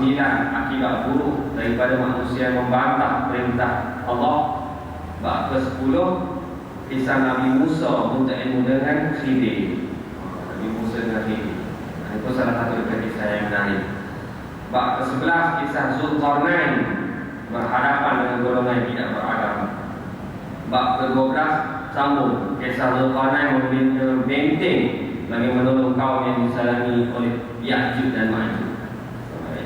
sembilan akibat buruk daripada manusia membantah perintah Allah. Bab ke-10 kisah Nabi Musa minta ilmu dengan Khidir. Nabi Musa dengan Khidir. Itu salah satu daripada kisah yang menarik. Bab ke-11 kisah Zulkarnain berhadapan dengan golongan yang tidak beragama. Bab ke-12 sambung kisah Zulkarnain meminta benteng bagi menolong kaum yang disalami oleh Ya'juj dan Ma'juj.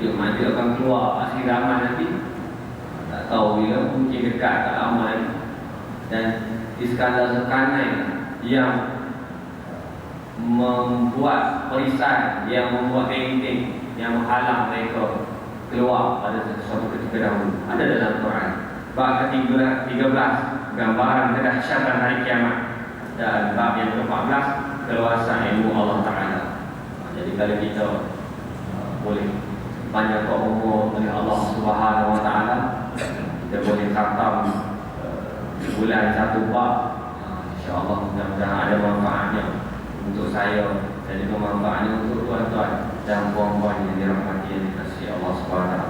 Ya'juj Ma'juj akan keluar akhir zaman nanti. Tak tahu bila, mungkin dekat tak lagi. Dan Iskandar Zulkarnain yang membuat perisai, yang membuat benteng, yang menghalang mereka keluar pada suatu ketika dahulu. Ada dalam Quran. Bab ke-13 gambaran kedahsyatan hari kiamat dan bab yang ke-14 keluasan ilmu Allah Taala. Jadi kalau kita uh, boleh banyak umur oleh Allah Subhanahu Wa Taala, kita boleh khatam uh, bulan satu bab. InsyaAllah mudah-mudahan ada manfaatnya untuk saya dan juga manfaatnya untuk tuan-tuan dan puan-puan yang dirahmati yang dikasihi Allah Taala.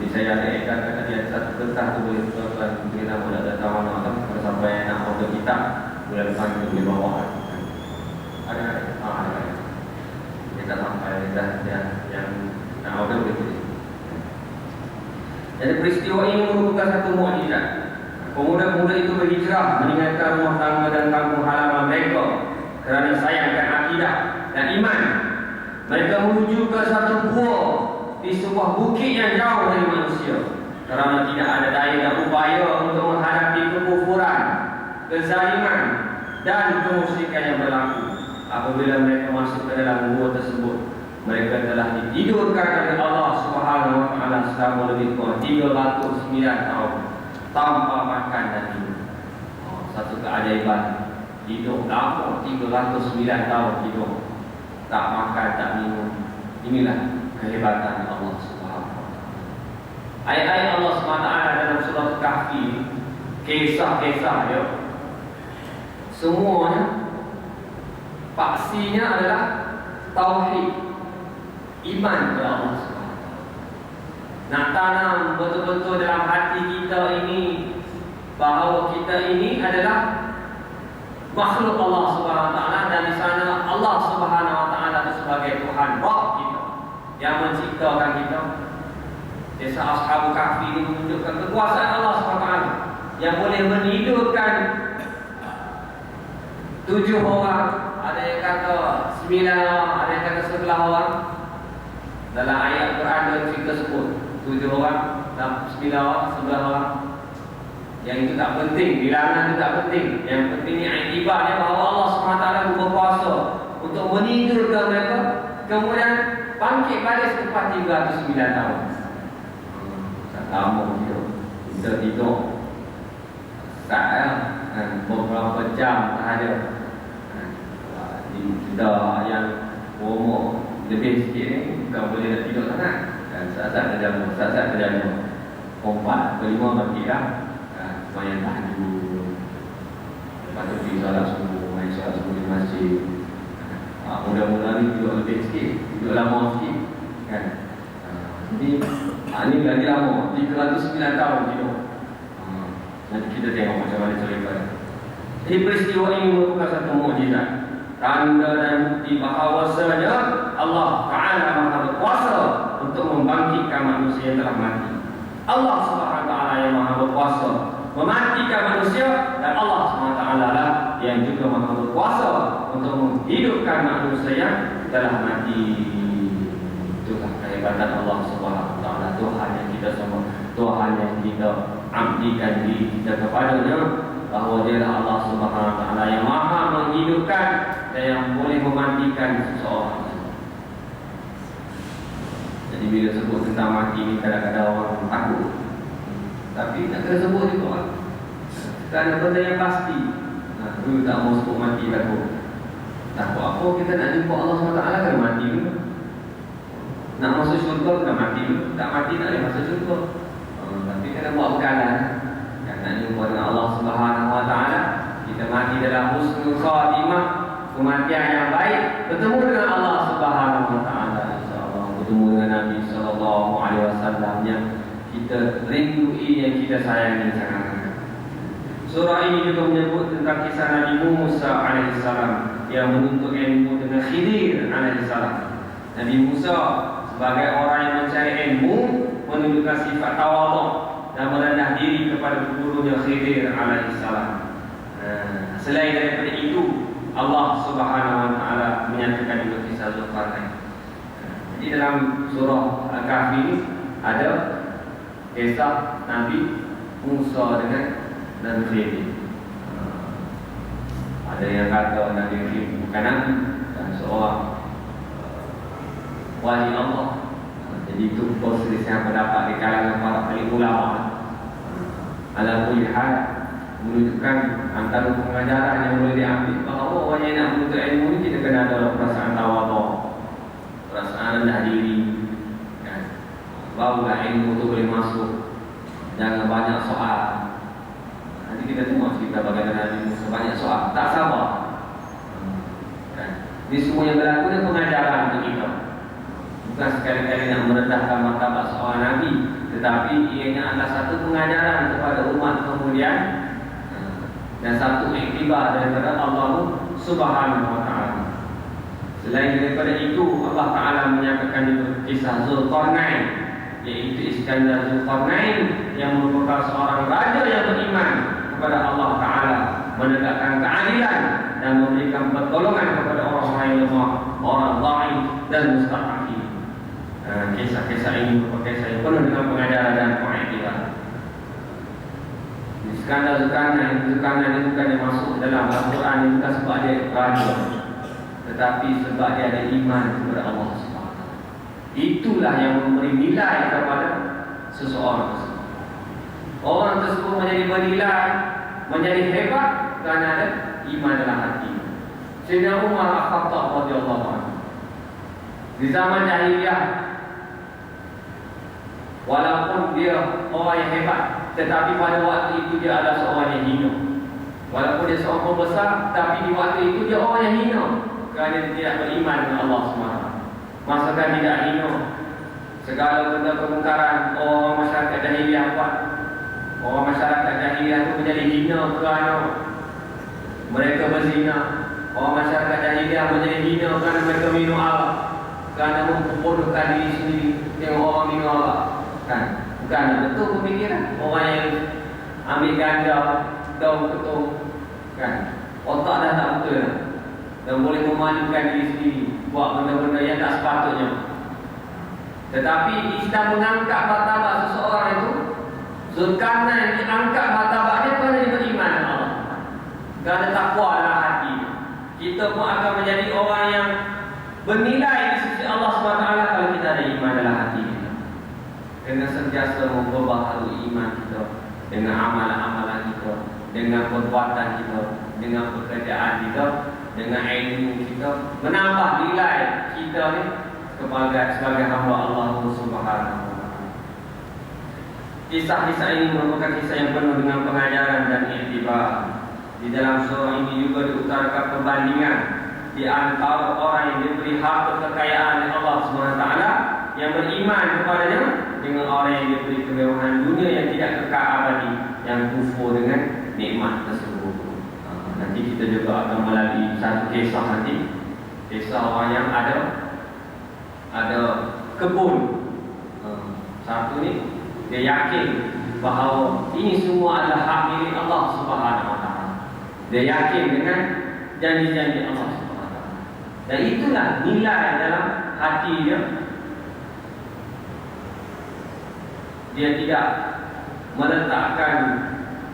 Jadi saya ada ikat tadi ada satu kertas tu boleh tuan-tuan kita boleh datang mana atau kalau sampai nak order kita boleh depan tu boleh bawa. Ada ada. Ah, ada. ada. Kita sampai dah yang yang nak order boleh boleh. Jadi peristiwa ini merupakan satu mukjizat. Pemuda-pemuda itu berhijrah meninggalkan rumah tangga dan kampung halaman mereka kerana sayangkan akidah dan iman. Mereka menuju ke satu gua di sebuah bukit yang jauh dari manusia kerana tidak ada daya dan upaya untuk menghadapi kekufuran, kezaliman dan kemusyrikan yang berlaku. Apabila mereka masuk ke dalam gua tersebut, mereka telah ditidurkan oleh Allah Subhanahu wa taala selama lebih kurang 309 tahun tanpa makan dan minum. Oh, satu keajaiban hidup lama 309 tahun hidup tak makan tak minum. Inilah kehebatan Allah Subhanahu wa taala. Ayat-ayat Allah Subhanahu wa taala dalam surah Kahfi kisah-kisah ya. Semuanya paksinya adalah tauhid iman kepada Allah Subhanahu. Nak tanam betul-betul dalam hati kita ini bahawa kita ini adalah makhluk Allah Subhanahu wa taala dan di sana Allah Subhanahu wa taala itu sebagai Tuhan Rabb kita yang menciptakan kita. Desa Ashabul Kahfi ini menunjukkan kekuasaan Allah Subhanahu yang boleh menidurkan tujuh orang, ada yang kata sembilan orang, ada yang kata sebelah orang. Dalam ayat Quran ada cerita sebut tujuh orang, dan sembilan orang, sebelah orang. Yang itu tak penting, bilangan itu tak penting. Yang penting ni iktibarnya bahawa Allah SWT berkuasa untuk menidurkan mereka kemudian bangkit balik selepas 309 tahun. Tak lama dia. Kita tidur. Tak ya. Beberapa jam tak ada. Kita yang umur lebih sikit ni bukan boleh nak tidur sangat. Dan saat-saat terjamu, saat-saat terjamu. Empat, kelima bangkit lah semayang tahajud Lepas tu pergi salat subuh Main salat subuh di masjid ha, Mudah-mudahan ni duduk lebih sikit Duduk lama sikit kan? ha, Jadi ha, Ini lagi lama 309 tahun hidup ha, Nanti kita tengok macam mana cerita Jadi peristiwa ini merupakan satu mukjizat Tanda dan bukti bahawasanya Allah Ta'ala maha berkuasa Untuk membangkitkan manusia yang telah mati. Allah Taala yang maha berkuasa mematikan manusia dan Allah SWT lah yang juga maha berkuasa untuk menghidupkan manusia yang telah mati. Itulah kehebatan Allah SWT Tuhan yang kita semua Tuhan yang kita abdikan diri kita kepadanya bahawa dia adalah Allah SWT yang maha menghidupkan dan yang boleh mematikan seseorang. Jadi bila sebut tentang mati ni kadang-kadang orang takut. Tapi nak kena sebut juga Kerana benda yang pasti. Ha, Dulu tak mau sebut mati takut. Takut apa? Kita nak jumpa Allah SWT kena mati dulu. Nak masuk syurga kena mati dulu. Tak mati tak boleh masuk syurga. Ha, Tapi kena buat bekalan. kan, Nak jumpa dengan Allah SWT Kita mati dalam husnul khatimah Kematian yang baik Bertemu dengan Allah SWT InsyaAllah Bertemu dengan Nabi Sallallahu Alaihi Wasallam yang kita rindui yang kita sayangi sangat. Surah ini juga menyebut tentang kisah Nabi Musa alaihissalam yang menuntut ilmu dengan Khidir alaihissalam. Nabi Musa sebagai orang yang mencari ilmu menunjukkan sifat tawaduk dan merendah diri kepada gurunya Khidir alaihissalam. Selain daripada itu, Allah Subhanahu wa taala menyatakan juga kisah Zulkarnain. Jadi dalam surah Al-Kahfi ini ada kisah Nabi Musa dengan dan Khidir Ada yang kata Nabi Khidir bukan Nabi Dan seorang Wali Allah Itu perselisihan pendapat di kalangan para ahli ulama. Alam lihat menunjukkan antara pengajaran yang boleh diambil. Bahawa orang yang nak menuntut ilmu ini kita kena ada perasaan tawaduk perasaan rendah diri. Kan? Barulah ilmu itu boleh masuk jangan banyak soal. Nanti kita tengok cerita bagaimana Nabi Musa banyak soal. Tak sabar. Kan? Semua yang berlaku adalah pengajaran untuk kita Bukan sekali-kali nak merendahkan martabat seorang Nabi Tetapi ianya adalah satu pengajaran kepada umat kemudian Dan satu iktibar daripada Allah Subhanahu wa ta'ala. Selain daripada itu Allah Ta'ala menyatakan di kisah Zulkarnain Iaitu Iskandar Zulkarnain Yang merupakan seorang raja yang beriman kepada Allah Ta'ala menegakkan keadilan dan memberikan pertolongan kepada orang-orang lemah orang lain dan mustahaki kisah-kisah ini merupakan kisah yang penuh dengan pengajaran dan pengadilan skandal Zulkarnain Zulkarnain itu bukan yang masuk dalam Al-Quran ini bukan sebab dia raja tetapi sebab dia ada iman kepada Allah SWT itulah yang memberi nilai kepada seseorang Orang tersebut menjadi bernilai Menjadi hebat Kerana ada iman dalam hati. Sayyidina Umar Al-Khattab Di zaman jahiliyah Walaupun dia orang yang hebat Tetapi pada waktu itu dia adalah seorang yang hina Walaupun dia seorang pembesar Tapi di waktu itu dia orang yang hina Kerana dia tidak beriman dengan Allah SWT Masakan tidak hina Segala benda kemungkaran Orang masyarakat jahiliyah buat Orang masyarakat jahiliah itu menjadi hina kerana mereka berzina. Orang masyarakat jahiliah menjadi hina kerana mereka minum arak. Kerana memperbodohkan diri sendiri yang orang minum arak. Kan? Bukan betul pemikiran. Orang yang ambil ganja, daun ketuk. Kan? Otak dah tak betul. Dan boleh memajukan diri sendiri. Buat benda-benda yang tak sepatutnya. Tetapi Islam mengangkat martabat seseorang itu Zulkarnain diangkat martabatnya kerana dia beriman Allah. Kerana takwa dalam hati. Kita pun akan menjadi orang yang bernilai di sisi Allah SWT kalau kita ada iman dalam hati kita. Dengan sentiasa memperbaharui iman kita dengan amalan-amalan kita, dengan perbuatan kita, dengan pekerjaan kita, dengan ilmu kita, menambah nilai kita ni sebagai sebagai hamba Allah Subhanahu Kisah-kisah ini merupakan kisah yang penuh dengan pengajaran dan iktibar. Di dalam surah ini juga diutarakan perbandingan di antara orang yang diberi harta kekayaan oleh Allah SWT yang beriman kepadanya dengan orang yang diberi kemewahan dunia yang tidak kekal abadi yang kufur dengan nikmat tersebut. Ah, nanti kita juga akan melalui satu kisah nanti kisah orang yang ada ada kebun. Ah, satu ni dia yakin bahawa ini semua adalah hak milik Allah Subhanahu wa taala. Dia yakin dengan janji-janji Allah Subhanahu wa taala. Dan itulah nilai dalam hati dia. Dia tidak meletakkan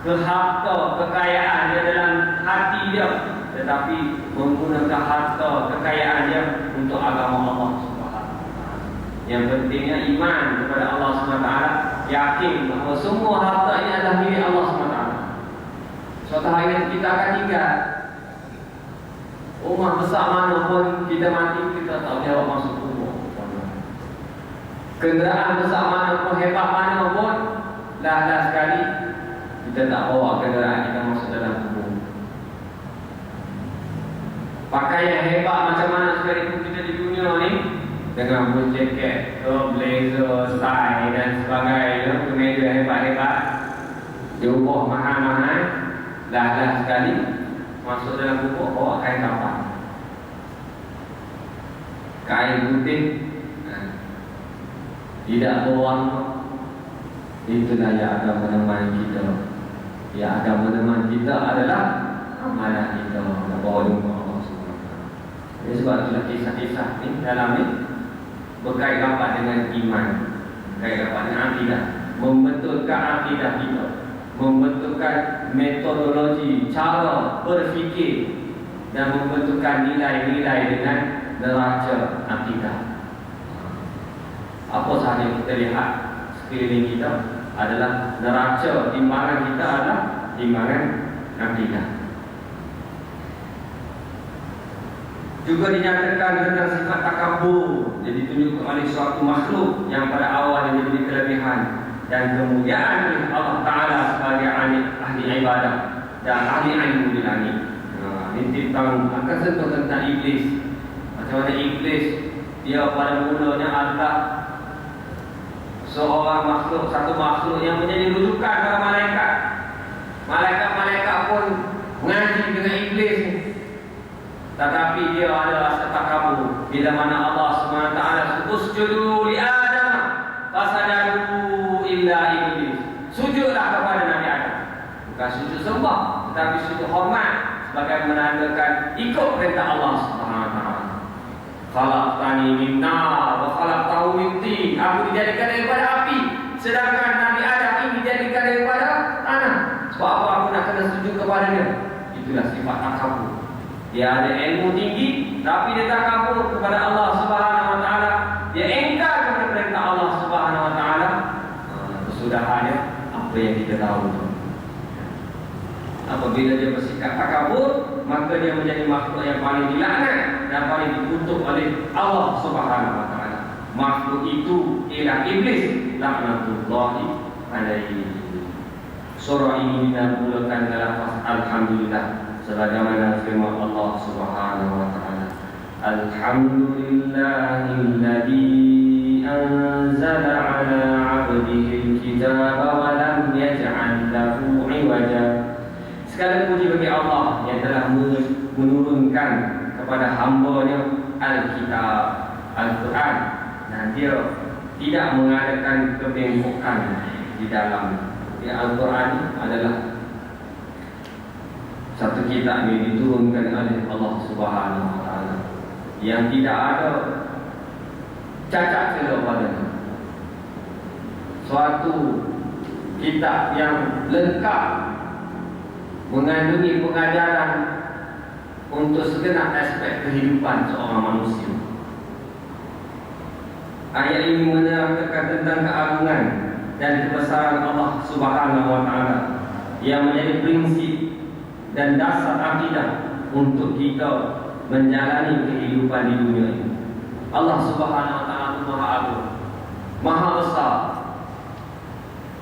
keharta kekayaan dia dalam hati dia. Tetapi menggunakan harta kekayaan dia untuk agama Allah yang pentingnya iman kepada Allah SWT Yakin bahawa semua harta ini adalah milik Allah SWT Suatu hari kita akan tinggal. Rumah besar mana pun kita mati Kita tak jawab masuk rumah Kenderaan besar mana pun Hebat mana pun Dah-dah sekali Kita tak bawa kenderaan kita masuk dalam kubur Pakaian hebat macam mana sekalipun kita di dunia ni dengan bus jaket, ke blazer, tie dan sebagainya, kemeja hebat-hebat, diubah mahal-mahal, dah-dah sekali, masuk dalam pupuk, bawa kain kapan. Kain putih. Tidak berwarna, itulah yang akan menemani kita. Yang akan menemani kita adalah amalan kita. Bawa rumah Allah SWT. Sebab itulah kisah-kisah ni dalam ni berkait rapat dengan iman berkait rapat dengan akidah membetulkan akidah kita membetulkan metodologi cara berfikir dan membetulkan nilai-nilai dengan neraca akidah apa sahaja kita lihat sekeliling kita adalah neraca timbangan kita adalah timbangan akidah juga dinyatakan tentang sifat takabur jadi tunjuk oleh suatu makhluk yang pada awalnya menjadi kelebihan dan kemuliaan oleh Allah Ta'ala sebagai ahli, ibadah dan ahli ilmu di langit. Ha, ini tentang akan sentuh tentang iblis. Macam mana iblis dia pada mulanya adalah seorang makhluk satu makhluk yang menjadi rujukan para malaikat. Malaikat-malaikat pun mengaji dengan iblis tetapi dia adalah rasa kabur. Bila mana Allah SWT usjudu li Adam fasajadu illa iblis. Sujudlah kepada Nabi Adam. Bukan sujud sembah tetapi sujud hormat sebagai menandakan ikut perintah Allah SWT khalaqtani min nar wa khalaqtahu min tin aku dijadikan daripada api sedangkan Nabi Adam ini dijadikan daripada tanah sebab apa aku nak kena sujud kepada dia itulah sifat takabur dia ada ilmu tinggi tapi dia tak kabur kepada Allah Subhanahu wa taala. Dia engkar kepada perintah Allah Subhanahu wa taala. Ah, kesudahannya apa yang kita tahu. Apabila dia bersikap tak kabur, maka dia menjadi makhluk yang paling dilaknat paling dikutuk oleh Allah Subhanahu wa taala. Makhluk itu ialah iblis laknatullahi alaihi. Surah ini dinamakan dalam Alhamdulillah sebagaimana firman Allah Subhanahu wa taala Alhamdulillahilladzi anzala ala 'abdihi al-kitaba wa lam yaj'al lahu 'iwaja Segala puji bagi Allah yang telah menurunkan kepada hamba-Nya Al-Kitab Al-Quran. Dan dia tidak mengadakan kebengkokan di dalam. Al-Quran adalah satu kitab ini diturunkan oleh Allah Subhanahu Wa Taala. Yang tidak ada cacat celah padanya. Suatu kitab yang lengkap mengandungi pengajaran untuk segenap aspek kehidupan seorang manusia. Ayat ini menerangkan tentang keagungan dan kebesaran Allah Subhanahu Wa Taala yang menjadi prinsip dan dasar akidah untuk kita menjalani kehidupan di dunia ini. Allah Subhanahu wa taala Maha Agung, Maha Besar.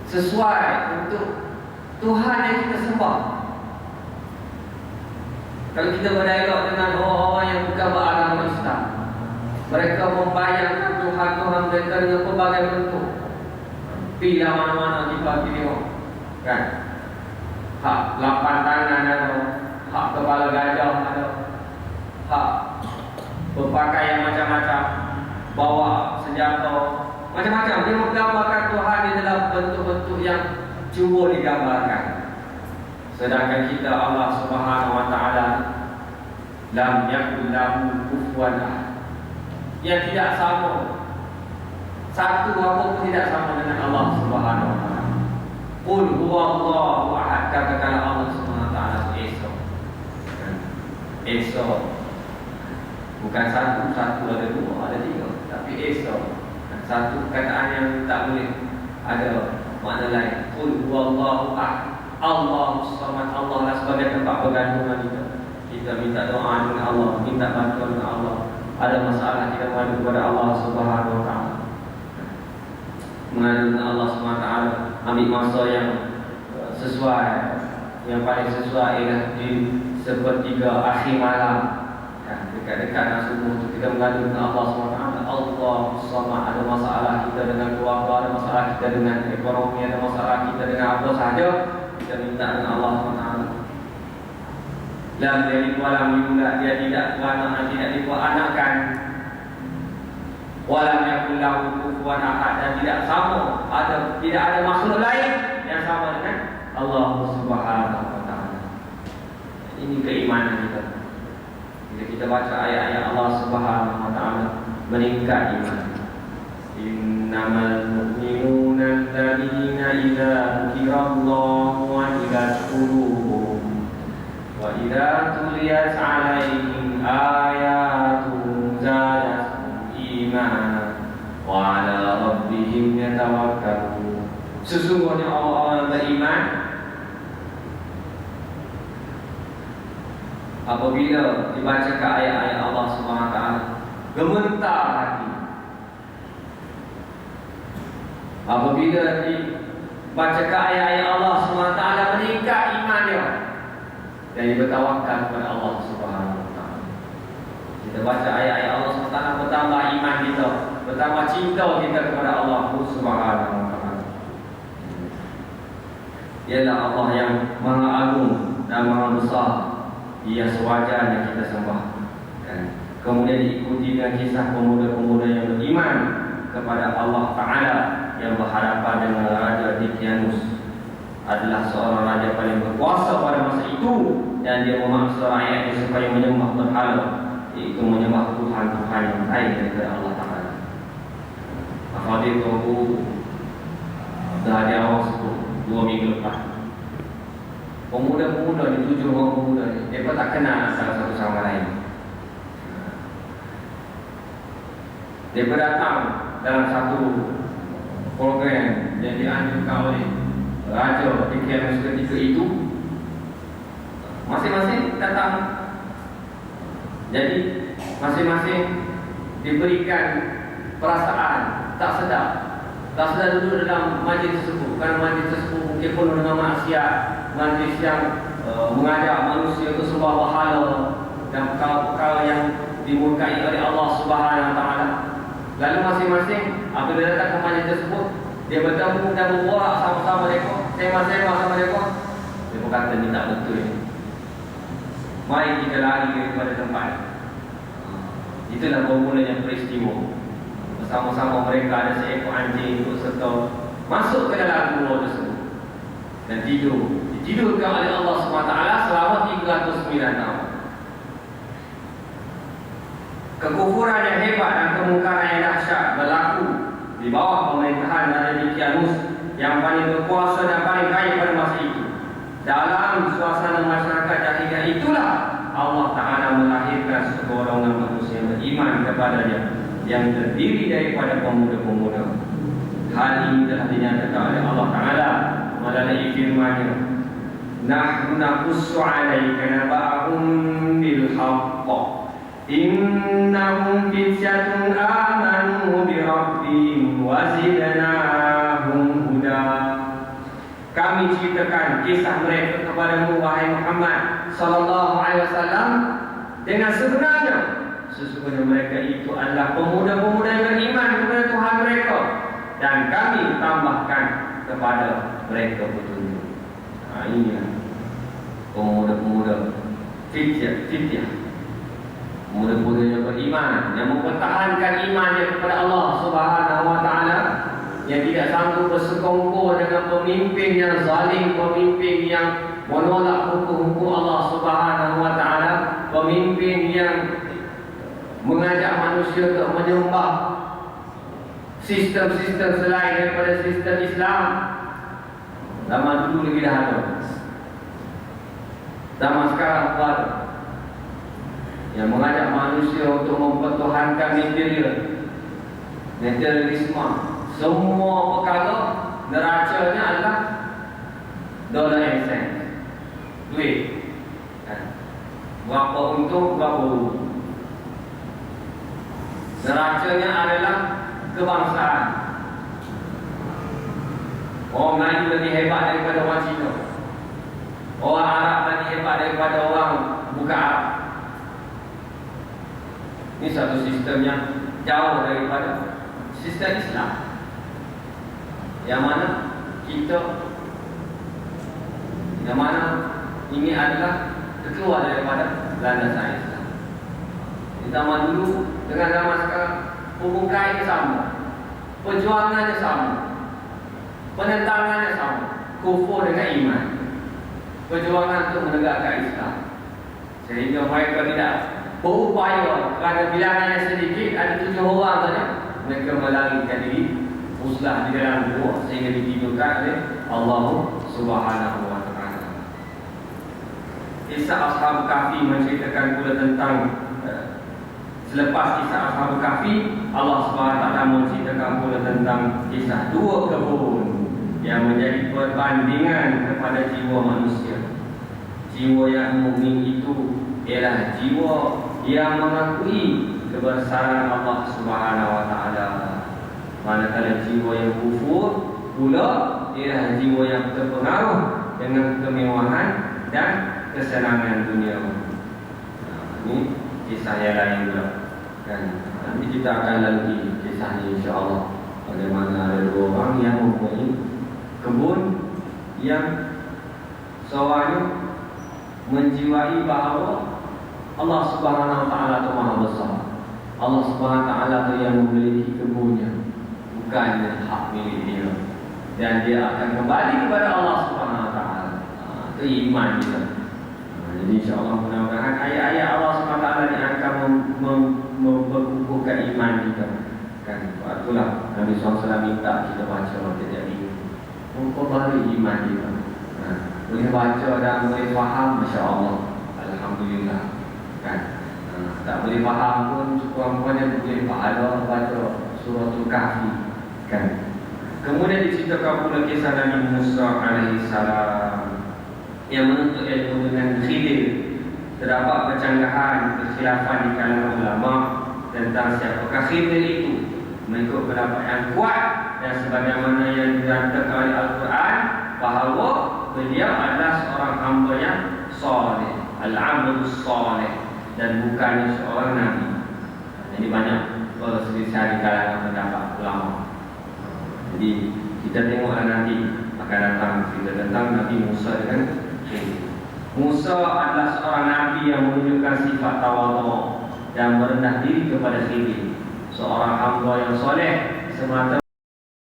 Sesuai untuk Tuhan yang kita sembah. Kalau kita berdialog dengan orang-orang yang bukan beragama Islam, mereka membayangkan Tuhan-Tuhan mereka dengan pelbagai bentuk. Pilih mana-mana di bagi dia. Kan? hak lapan tangan ada, hak kepala gajah ada, hak berpakaian macam-macam, bawa senjata, macam-macam. Dia menggambarkan Tuhan di dalam bentuk-bentuk yang cuba digambarkan. Sedangkan kita Allah Subhanahu Wa Taala lam yakul lahu kufuwan Yang tidak sama satu apapun tidak sama dengan Allah Subhanahu Wa Taala. Qul huwallahu ahad katakanlah Allah Subhanahu taala esok. Esok. Bukan satu, satu ada dua, ada tiga, tapi esok. Satu kataan yang tak boleh ada makna lain. Qul huwallahu ahad. Allah Subhanahu Allah lah sebagai tempat pergantungan kita. Kita minta doa dengan Allah, minta bantuan dengan Allah. Ada masalah kita mengadu kepada Allah Subhanahu wa taala mengadu dengan Allah SWT ambil masa yang uh, sesuai yang paling sesuai ialah di sepertiga akhir malam kan, dekat-dekat nak subuh tu kita mengadu dengan Allah SWT Allah sama ada masalah kita dengan keluarga, ada masalah kita dengan ekonomi, ada masalah kita dengan apa sahaja, kita minta dengan Allah SWT. Dan dia walam yulad, dia tidak beranak, tidak diperanakkan. Walam yakul lahu kufuwan ahad dan tidak sama, ada tidak ada makhluk lain yang sama dengan Allah Subhanahu wa taala. Ini keimanan kita. Bila kita baca ayat-ayat Allah Subhanahu wa taala meningkat iman. Innamal mu'minuna idza dzukirallahu wajilat qulubuhum wa idza tuliyat 'alaihim ayatuhu zadatuhum imanan wa 'ala rabbihim yatawakkalun. Sesungguhnya orang-orang beriman apabila dibacakan ayat-ayat Allah taala gemetar hati. Apabila dibacakan ayat-ayat Allah SWT meningkat iman dia dan dia bertawakal kepada Allah taala. Kita baca ayat-ayat Allah SWT bertambah iman kita, bertambah cinta kita kepada Allah taala. Ialah Allah yang Maha Agung dan Maha Besar. Ia sewajarnya kita sembah. Kemudian diikuti dengan kisah pemuda-pemuda yang beriman kepada Allah Ta'ala yang berhadapan dengan Raja Dikianus adalah seorang raja paling berkuasa pada masa itu dan dia memaksa rakyatnya supaya menyembah berhala iaitu menyembah Tuhan-Tuhan yang lain daripada Allah Ta'ala. Maka dia tunggu dah ada awal sebut dua minggu lepas pemuda-pemuda ni tujuh orang pemuda ni mereka tak kenal salah satu sama lain. Dia berdatang dalam satu program yang dianjurkan oleh Raja di KMS ketika itu Masing-masing datang. Jadi masing-masing diberikan perasaan tak sedap. Tak sedap duduk dalam majlis tersebut. Kerana majlis tersebut mungkin penuh dengan maksiat. Majlis yang uh, mengajak manusia untuk sebuah bahala Dan perkara-perkara yang dimurkai oleh Allah Subhanahu Taala Lalu masing-masing apabila datang ke majlis tersebut Dia bertemu dan berbual sama-sama mereka Sema-sema sama mereka. Dia berkata ini tak betul ini Mari kita lari daripada tempat Itulah bermulanya peristiwa. Bersama-sama mereka ada seekor anjing untuk serta Masuk ke dalam gua tersebut. Dan tidur. Ditidurkan oleh Allah SWT selama 309 tahun Kekufuran yang hebat dan kemungkaran yang dahsyat berlaku di bawah pemerintahan Raja Dikianus yang paling berkuasa dan paling kaya pada masa itu. Dalam suasana masyarakat jahiliyah itulah Allah Ta'ala melahirkan segolongan manusia yang beriman kepadanya yang terdiri daripada pemuda-pemuda. Hal ini telah dinyatakan oleh Allah Ta'ala melalui firman-Nya. Nahnu naqussu 'alaika naba'ahum bil haqq Innahum fityatun amanu bi rabbihim wa huda. Kami ceritakan kisah mereka kepada wahai Muhammad sallallahu alaihi wasallam dengan sebenarnya sesungguhnya mereka itu adalah pemuda-pemuda yang beriman kepada Tuhan mereka dan kami tambahkan kepada mereka petunjuk. Ha, ini pemuda-pemuda fityah fityah Muda-muda yang beriman Yang mempertahankan imannya kepada Allah Subhanahu wa ta'ala Yang tidak sanggup bersekongkol dengan pemimpin yang zalim Pemimpin yang menolak hukum-hukum Allah Subhanahu wa ta'ala Pemimpin yang mengajak manusia untuk menyembah Sistem-sistem selain daripada sistem Islam. Zaman dulu lebih dah ada Zaman sekarang ada yang mengajak manusia untuk mempertuhankan material materialisme. Semua perkara neracanya adalah dollar and cent. Duit. Kan? berapa untung berapa rugi. Neracanya adalah kebangsaan. Orang Melayu lebih hebat daripada orang Cina. Orang Arab lebih hebat daripada orang bukan Arab ini satu sistem yang jauh daripada sistem Islam. Yang mana kita yang mana ini adalah keluar daripada landasan Islam. Di zaman dulu dengan zaman sekarang hubungan sama perjuangannya sama penentangannya sama kufur dengan iman. Perjuangan untuk menegakkan Islam. Sehingga mereka tidak berupaya kerana bilangannya sedikit ada tujuh orang saja mereka melarikan diri muslah di dalam gua sehingga ditidurkan oleh Allah Subhanahu wa taala. Kisah Ashab Kahfi menceritakan pula tentang uh, selepas kisah Ashab Kahfi Allah Subhanahu wa taala menceritakan pula tentang kisah dua kebun yang menjadi perbandingan kepada jiwa manusia. Jiwa yang mukmin itu ialah jiwa yang mengakui kebesaran Allah Subhanahu wa taala. Manakala jiwa yang kufur pula ialah jiwa yang terpengaruh dengan kemewahan dan kesenangan dunia. Ini kisah yang lain pula. Kan? Nanti kita akan lagi kisahnya insya-Allah. Bagaimana ada dua orang yang mempunyai kebun yang seorang menjiwai bahawa Allah Subhanahu wa taala itu Maha besar. Allah Subhanahu wa taala itu yang memiliki kebunnya, bukannya hak milik dia. Dan dia akan kembali kepada Allah Subhanahu wa taala. Itu iman kita. Jadi insya-Allah mudah-mudahan ayat-ayat Allah Subhanahu wa taala ini akan memperkukuhkan iman kita. Kan itulah Nabi SAW minta kita baca setiap minggu. Memperbarui iman kita. Nah, boleh baca dan boleh faham masya-Allah. Alhamdulillah kan? Uh, tak boleh faham pun sekurang-kurangnya boleh pahala baca surah Al-Kahfi kan? Kemudian diceritakan pula kisah Nabi Musa salam yang menuntut ilmu dengan khidir terdapat percanggahan kekhilafan di kalangan ulama tentang siapakah khidir itu mengikut pendapat yang kuat dan sebagaimana yang dirantarkan oleh Al-Quran bahawa beliau adalah seorang hamba yang soleh al-abdus soleh dan bukannya seorang nabi. Jadi banyak perselisihan di kalangan pendapat ulama. Jadi kita tengoklah nanti akan datang cerita tentang Nabi Musa dengan Musa adalah seorang nabi yang menunjukkan sifat tawadhu dan merendah diri kepada Khidir, seorang hamba yang soleh semata